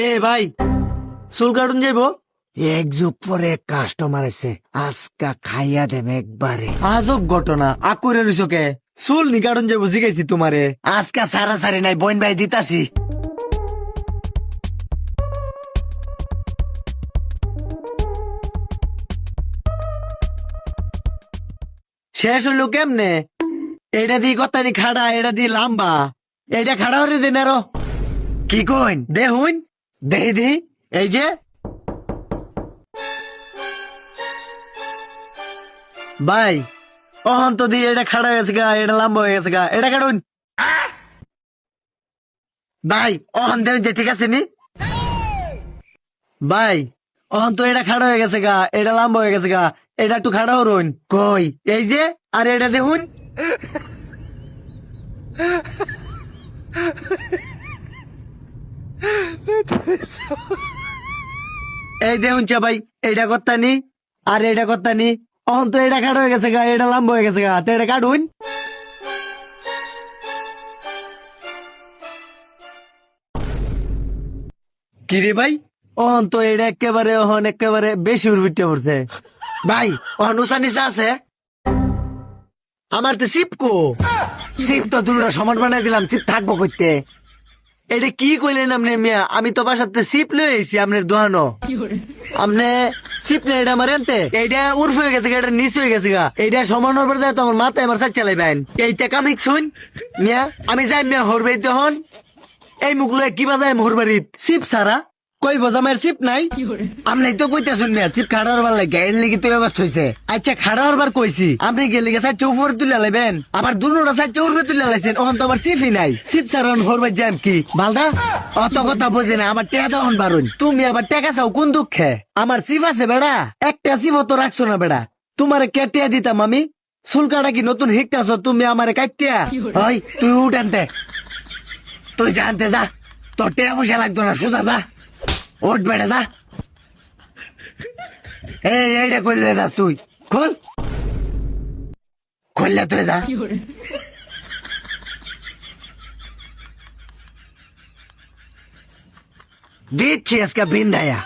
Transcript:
এ ভাই চুল কাটুন যাইবো। এক যুগ পরে কাস্টমার এসে আজকা খাইয়া দেম একবারে। আজব ঘটনা আকুরে রইছকে চুল নি কাটুন যাইবো জিগাইছি তোমারে। আজকা সারা সারি নাই বোন ভাই দিতাছি। শেষ হলো কেমনে? এটা দিয়ে কত্তানি খাড়া এটা দিয়ে লাম্বা। এটা খাড়া হরে দিন আরও। কি কইন? দেখুন দেহি এই যে। ভাই অহন তো দিয়ে এটা খাড়া হয়ে গেছে গা, এটা লম্বা হয়ে গেছে গা, এটা কাটুন। ভাই অহন দেন যে ঠিক আছে নি? ভাই অহন তো এটা খাড়া হয়ে গেছে গা, এটা লম্বা হয়ে গেছে গা, এটা একটু খাড়া হরুন কই, এই যে, আর এটা দেখুন। এই দেখুন চা ভাই এইটা করতানি আর এটা করতানি অহন তো এটা খাড়া হয়ে গেছে গা এটা লম্বা হয়ে গেছে গা এটা কাটুন। কি রে ভাই? অহন তো এটা একেবারে অহন একেবারে বেশি উর্বিটে পড়ছে। ভাই, অহন উষা নিচা আছে? আমার তো সিপকো। সিপ তো দুটো সমান বানাই দিলাম, সিপ থাকব করতে এটা কি কইলেন আপনি মিয়া? আমি তো বাসাতে সিপ লয়ে এসি আপনার দোহানো। আপনি সিপ নেই এটা আমার এনতে? এইটা উর্ফ হয়ে গেছে এটা নিচ হয়ে গেছে গা। এইটা সমান হবার যায় তোমার মাথায় আমার সাথে চালাই বাইন। এইটা কামিক শুন মিয়া আমি যাই মিয়া হরবে তখন এই মুখ লয়ে কি বাজায় হরবারিত সিপ সারা। কই বজামের সিপ নাই? আপনি তো কইতে শুন মিয়া সিপ খাড়া হবার লাগে এর লেগে তো ব্যবস্থা হয়েছে আচ্ছা খাড়া হবার কইছি। আপনি গেলে গেছে চৌফর তুলে লাইবেন। আবার দুনোটা সাইড চৌফর তুলে লাইছেন ওখান তো আমার সিপই নাই। সিপ সারা হরবার জ্যাম কি? বালদা অত কথা বোঝে না আমার টেকা তখন বারুন। তুমি আবার টেকা চাও কোন দুঃখে? আমার সিপ আছে বেড়া একটা সিপ তো রাখছো না বেড়া। তোমার কেটিয়া দিতাম আমি? চুলকাটা কি নতুন শিখতেছ? তুমি আমার কাটিয়া হয় তুই উঠ আনতে। তুই জানতে যা। তোর টেকা পয়সা লাগতো না সোজা যা। ওঠ বেড়ে যা এই এইটা করলে যাস তুই খোল খুললে তুই যা দিচ্ছি আজকে বিন্দায়া